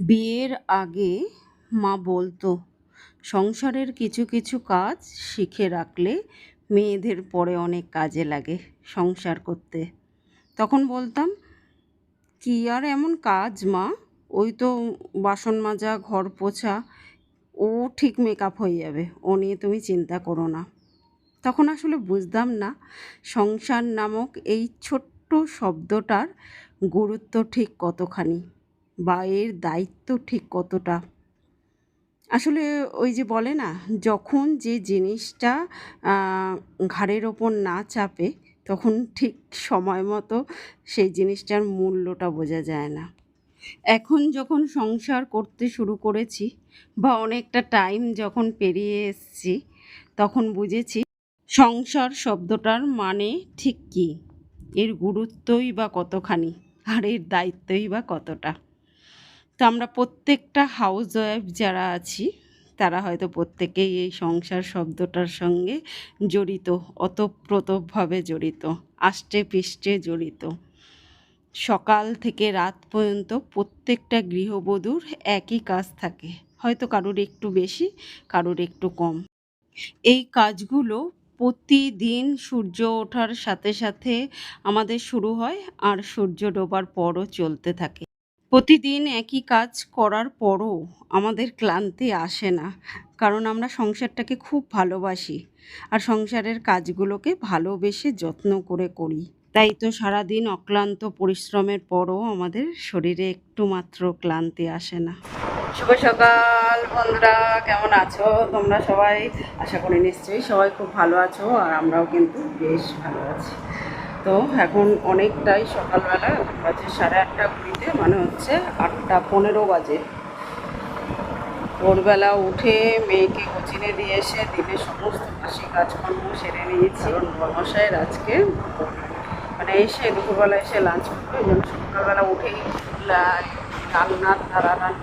বিয়ের আগে মা বলতো, সংসারের কিছু কিছু কাজ শিখে রাখলে মেয়েদের পরে অনেক কাজে লাগে সংসার করতে। তখন বলতাম, কী আর এমন কাজ মা? ওই তো বাসন মাজা, ঘর পোছা, ও ঠিক মেকআপ হয়ে যাবে, ও নিয়ে তুমি চিন্তা করো না। তখন আসলে বুঝতাম না, সংসার নামক এই ছোট্ট শব্দটার গুরুত্ব ঠিক কতখানি। বা এর দায়িত্ব ঠিক কতটা? আসলে ওই যে বলে না, যখন যে জিনিসটা ঘাড়ের ওপর না চাপে, তখন ঠিক সময় মতো সেই জিনিসটার মূল্যটা বোঝা যায় না। এখন যখন সংসার করতে শুরু করেছি, বা অনেকটা টাইম যখন পেরিয়ে এসেছি, তখন বুঝেছি সংসার শব্দটার মানে ঠিক কী? এর গুরুত্বই বা কতখানি? আর এর দায়িত্বই বা কতটা? তো আমরা প্রত্যেকটা হাউস ওয়াইফ যারা আছি, তারা হয়তো প্রত্যেকেই এই সংসার শব্দটার সঙ্গে জড়িত অতপ্রতভাবে জড়িত, আষ্টে পৃষ্ঠে জড়িত। সকাল থেকে রাত পর্যন্ত প্রত্যেকটা গৃহবধূর একই কাজ থাকে। হয়তো কারোর একটু বেশি, কারোর একটু কম। এই কাজগুলো প্রতিদিন সূর্য ওঠার সাথে সাথে আমাদের শুরু হয় আর সূর্য ডোবার পরও চলতে থাকে। প্রতিদিন একই কাজ করার পরও আমাদের ক্লান্তি আসে না, কারণ আমরা সংসারটাকে খুব ভালোবাসি আর সংসারের কাজগুলোকে ভালোবেসে যত্ন করে করি। তাই তো সারাদিন অক্লান্ত পরিশ্রমের পরও আমাদের শরীরে একটু মাত্র ক্লান্তি আসে না। শুভ সকাল বন্ধুরা, কেমন আছো? তোমরা সবাই? আশা করি নিশ্চয়ই সবাই খুব ভালো আছো আর আমরাও কিন্তু বেশ ভালো আছি। তো এখন অনেকটাই সকালবেলা বাজে সাড়ে আটটা ঘুরিতে মানে হচ্ছে আটটা পনেরো বাজে। ভোরবেলা উঠে মেয়েকে কোচিনে দিয়ে এসে দিনের সমস্ত বাসি কাজকর্ম সেরে নিয়েছি কারণ বর্মশাইয়ের আজকে। মানে এসে দুপুরবেলা এসে লাঞ্চ করবে ওই জন্য সকালবেলা উঠেই রান্নার তাড়াতাড়ি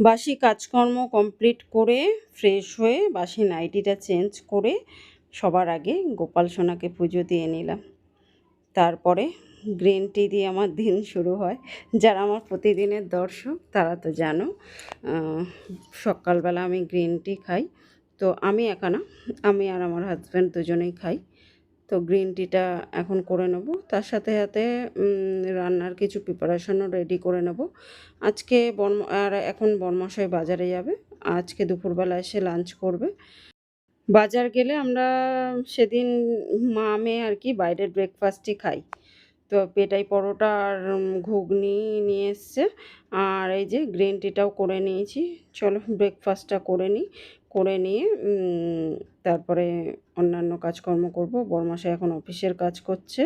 বাসি কাজকর্ম কমপ্লিট করে ফ্রেশ হয়ে বাসি নাইটিটা চেঞ্জ করে সবার আগে গোপাল সোনাকে পুজো দিয়ে নিলাম। তারপরে গ্রিন টি দিয়ে আমার দিন শুরু হয়। যারা আমার প্রতিদিনের দর্শক, তারা তো জানো সকালবেলা আমি গ্রিন টি খাই। তো আমি একা না, আমি আর আমার হাজব্যান্ড দুজনেই খাই। তো গ্রিন টিটা এখন করে নেব। তার সাথে সাথে রান্নার কিছু প্রিপারেশনও রেডি করে নেব। আজকে বর্ম, আর এখন বর্মশাই বাজারে যাবে। আজকে দুপুরবেলা এসে লাঞ্চ করবে। বাজার গেলে আমরা সেদিন মা, মেয়ে আর কি বাইরের ব্রেকফাস্টই খাই। তো পেটাই পরোটা আর ঘুগনি নিয়ে এসছে। আর এই যে গ্রিন টিটাও করে নিয়েছি। চলো ব্রেকফাস্টটা করে নিই। করে নিয়ে তারপরে অন্যান্য কাজকর্ম করব। বরমাসে এখন অফিসের কাজ করছে।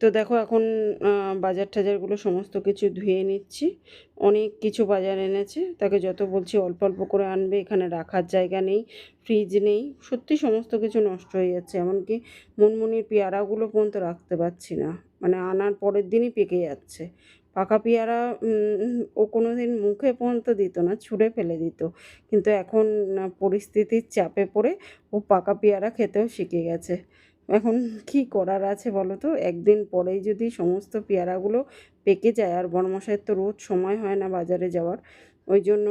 তো দেখো এখন বাজার টাজারগুলো সমস্ত কিছু ধুয়ে নিচ্ছি। অনেক কিছু বাজার এনেছে। তাকে যত বলছি অল্প অল্প করে আনবে, এখানে রাখার জায়গা নেই ফ্রিজ নেই। সত্যি সমস্ত কিছু নষ্ট হয়ে যাচ্ছে, এমনকি মুনমুনির পেয়ারাগুলো পর্যন্ত রাখতে পারছি না। মানে আনার পরের দিনই পেকে যাচ্ছে। পাকা পেয়ারা ও কোনো দিন মুখে পর্যন্ত দিত না, ছুঁড়ে ফেলে দিত। কিন্তু এখন পরিস্থিতির চাপে পড়ে ও পাকা পেয়ারা খেতেও শিখে গেছে। এখন কি করার আছে বলো তো? একদিন পরেই যদি সমস্ত পেয়ারাগুলো পেকে যায় আর বড়মশাইয়ের তো রোজ সময় হয় না বাজারে যাওয়ার ওই জন্য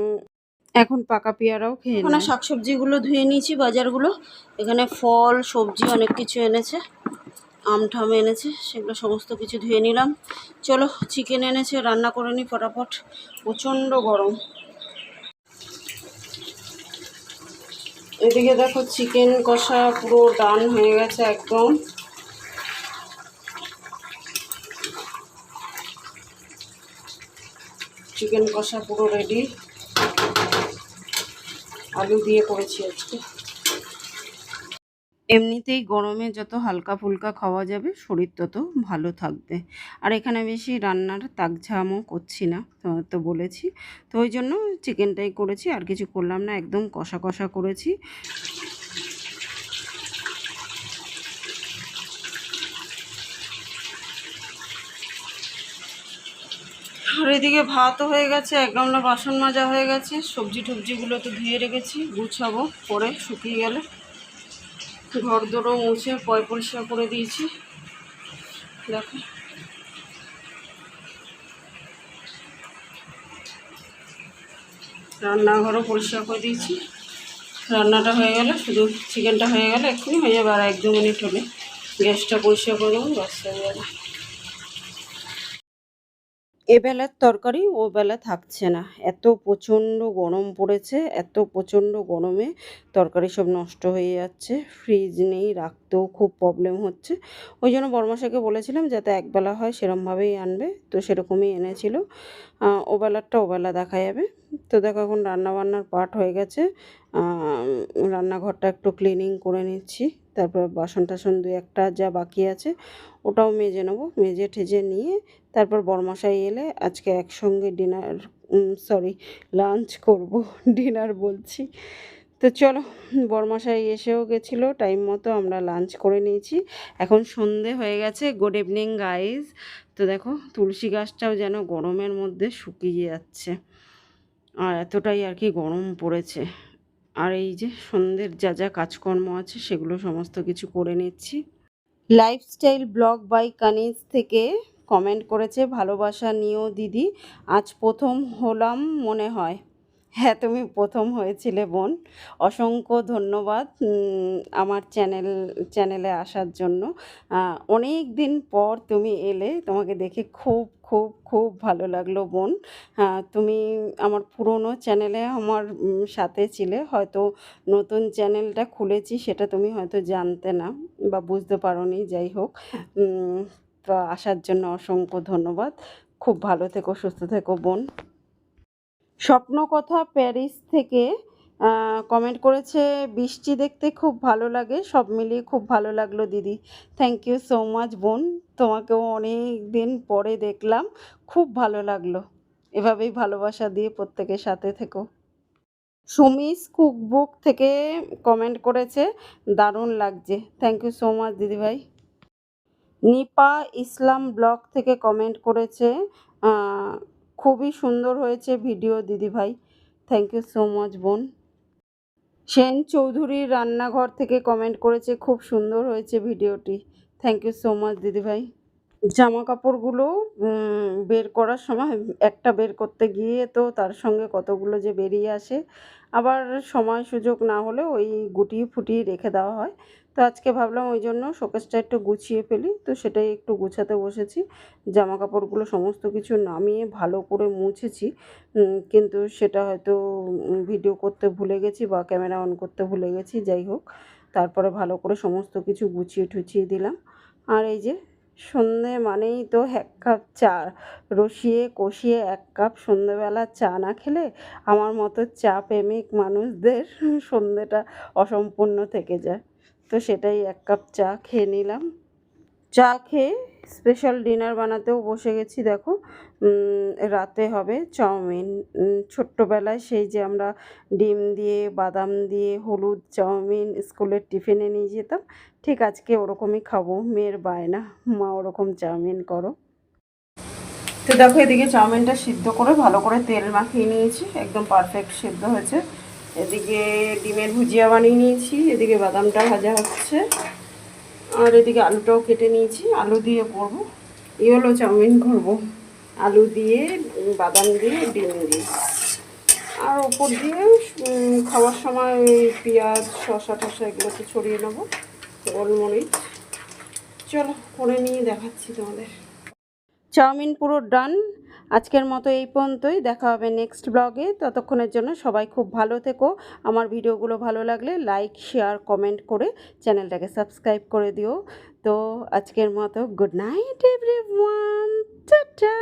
এখন পাকা পেয়ারাও খেয়ে এখানে নেয় শাকসবজিগুলো ধুয়ে নিয়েছি বাজারগুলো। এখানে ফল সবজি অনেক কিছু এনেছে আম ঠাম এনেছে সেগুলো সমস্ত কিছু ধুয়ে নিলাম। চলো চিকেন এনেছে রান্না করে নিই ফটাফট। প্রচণ্ড গরম। এদিকে দেখো চিকেন কষা পুরো ডান হয়ে গেছে একদম। চিকেন কষা পুরো রেডি আলু দিয়ে করেছি আজকে। এমনিতেই গরমে যত হালকা ফুলকা খাওয়া যাবে, শরীর তত ভালো থাকবে। আর এখানে বেশি রান্নার তাকঝামও করছি না, তো বলেছি। তো ওই জন্য চিকেনটাই করেছি, আর কিছু করলাম না, একদম কষা কষা করেছি। আর এদিকে ভাতও হয়ে গেছে, এক গামলা বাসন মাজা হয়ে গেছে। সবজি টবজিগুলো তো ধুয়ে রেখেছি, গুছাবো পরে, শুকিয়ে গেলে। ঘর দরও মুছে পয় পরিষ্কার করে দিয়েছি। দেখো। রান্নাঘরও পরিষ্কার করে দিয়েছি। রান্নাটা হয়ে গেলে, শুধু চিকেনটা হয়ে গেলে এক্ষুনি হয়ে যাবে আর এক দু মিনিট হলে। গ্যাসটা পরিষ্কার করে দেবো ব্যস্ত হয়ে যাবে। এ বেলার তরকারি ও বেলা থাকছে না। এত প্রচণ্ড গরম পড়েছে, এত প্রচণ্ড গরমে তরকারি সব নষ্ট হয়ে যাচ্ছে ফ্রিজ নেই, রাখতেও খুব প্রবলেম হচ্ছে। ওই জন্য বর্মাশাকে বলেছিলাম যাতে একবেলা হয় সেরমভাবেই আনবে, তো সেরকমই এনেছিল। ওবেলারটা ওবেলা দেখা যাবে। তো দেখো এখন রান্নাবান্নার পার্ট হয়ে গেছে। রান্নাঘরটা একটু ক্লিনিং করে নিচ্ছি। তারপর বাসন টাসন দু একটা যা বাকি আছে, ওটাও মেজে নেব। মেজে ঠেজে নিয়ে তারপর বরমশাই এলে আজকে একসঙ্গে ডিনার সরি লাঞ্চ করব, ডিনার বলছি। তো চলো, বরমশাই এসেও গেছিল টাইম মতো আমরা লাঞ্চ করে নিয়েছি। এখন সন্ধে হয়ে গেছে গুড ইভিনিং গাইজ তো দেখো, তুলসী গাছটাও যেন গরমের মধ্যে শুকিয়ে যাচ্ছে। আর এতটাই আর কি গরম পড়েছে। আর এই যে সন্ধ্যের যা যা কাজকর্ম আছে সেগুলো সমস্ত কিছু করে নিচ্ছি। লাইফস্টাইল ব্লগ বাই কানিজ থেকে কমেন্ট করেছে, ভালোবাসা নিও দিদি। আজ প্রথম হলাম মনে হয়। হ্যাঁ তুমি প্রথম হয়েছিলে, বোন। অসংখ্য ধন্যবাদ আমার চ্যানেল, চ্যানেলে আসার জন্য। অনেক দিন পর তুমি এলে, তোমাকে দেখে খুব খুব খুব ভালো লাগল, বোন। তুমি আমার পুরনো চ্যানেলে আমার সাথে ছিলে, হয়তো নতুন চ্যানেলটা খুলেছি সেটা তুমি হয়তো জানতে না বা বুঝতে পারোনি, যাই হোক। তো আসার জন্য অসংখ্য ধন্যবাদ। খুব ভালো থেকো, সুস্থ থেকো, বোন। স্বপ্নকথা প্যারিস থেকে কমেন্ট করেছে, বৃষ্টি দেখতে খুব ভালো লাগে, সব মিলিয়ে খুব ভালো লাগল দিদি। থ্যাংক ইউ সো মাচ বোন। তোমাকেও অনেক দিন পরে দেখলাম, খুব ভালো লাগল। এভাবেই ভালোবাসা দিয়ে প্রত্যেকের সাথে থেকো। সুমিস কুকবুক থেকে কমেন্ট করেছে, দারুণ লাগছে। থ্যাংক ইউ সো মাচ দিদিভাই। নিপা ইসলাম ব্লগ থেকে কমেন্ট করেছে খুবই সুন্দর হয়েছে ভিডিও, দিদিভাই। থ্যাংক ইউ সো মাচ বোন। সেন চৌধুরীর রান্নাঘর থেকে কমেন্ট করেছে, খুব সুন্দর হয়েছে ভিডিওটি। থ্যাংক ইউ সো মাচ দিদিভাই। জামা কাপড়গুলো বের করার সময় একটা বের করতে গিয়ে তো তার সঙ্গে কতগুলো যে বেরিয়ে আসে, আবার সময় সুযোগ না হলে ওই গুটিয়ে ফুটিয়ে রেখে দেওয়া হয়। তো আজকে ভাবলাম ওই জন্য শোকেসটা একটু গুছিয়ে ফেলি, তো সেটাই একটু গুছাতে বসেছি। জামা কাপড়গুলো সমস্ত কিছু নামিয়ে ভালো করে মুছেছি কিন্তু সেটা হয়তো ভিডিও করতে ভুলে গেছি বা ক্যামেরা অন করতে ভুলে গেছি, যাই হোক। তারপরে ভালো করে সমস্ত কিছু গুছিয়ে টুছিয়ে দিলাম। আর এই যে সন্ধে মানেই তো এক কাপ চা। রসিয়ে কষিয়ে এক কাপ সন্ধেবেলা চা না খেলে আমার মতো চা প্রেমিক মানুষদের সন্ধেটা অসম্পূর্ণ থেকে যায়। তো সেটাই এক কাপ চা খেয়ে নিলাম। চা খেয়ে স্পেশাল ডিনার বানাতেও বসে গেছি, দেখো। রাতে হবে চাউমিন। ছোট্টবেলায় সেই যে আমরা ডিম দিয়ে, বাদাম দিয়ে, হলুদ চাউমিন স্কুলের টিফিনে নিয়ে যেতাম ঠিক আজকে ওরকমই খাব, মেয়ের বায়না। মা ওরকম চাউমিন করো। তো দেখো এদিকে চাউমিনটা সিদ্ধ করে ভালো করে তেল মাখিয়ে নিয়েছি, একদম পারফেক্ট সিদ্ধ হয়েছে। এদিকে ডিমের ভুজিয়া বানিয়ে নিয়েছি, এদিকে বাদামটা ভাজা হচ্ছে। আর এদিকে আলুটাও কেটে নিয়েছি, আলু দিয়ে করব। এই হলো চাউমিন করব। আলু দিয়ে, বাদাম দিয়ে, ডিম দিয়ে। আর ওপর দিয়ে খাওয়ার সময় পেঁয়াজ শসা টসা এগুলোকে ছড়িয়ে নেব। গোলমরিচ চলো, করে নিয়ে দেখাচ্ছি তোমাদের। চাউমিন পুরো ডান। আজকের মতো এই পর্যন্তই। দেখা হবে নেক্সট ব্লগে। ততক্ষণের জন্য সবাই খুব ভালো থেকো। আমার ভিডিওগুলো ভালো লাগলে লাইক, শেয়ার, কমেন্ট করে চ্যানেলটাকে সাবস্ক্রাইব করে দিও। তো আজকের মতো গুড নাইট, এভরিওয়ান। টাটা!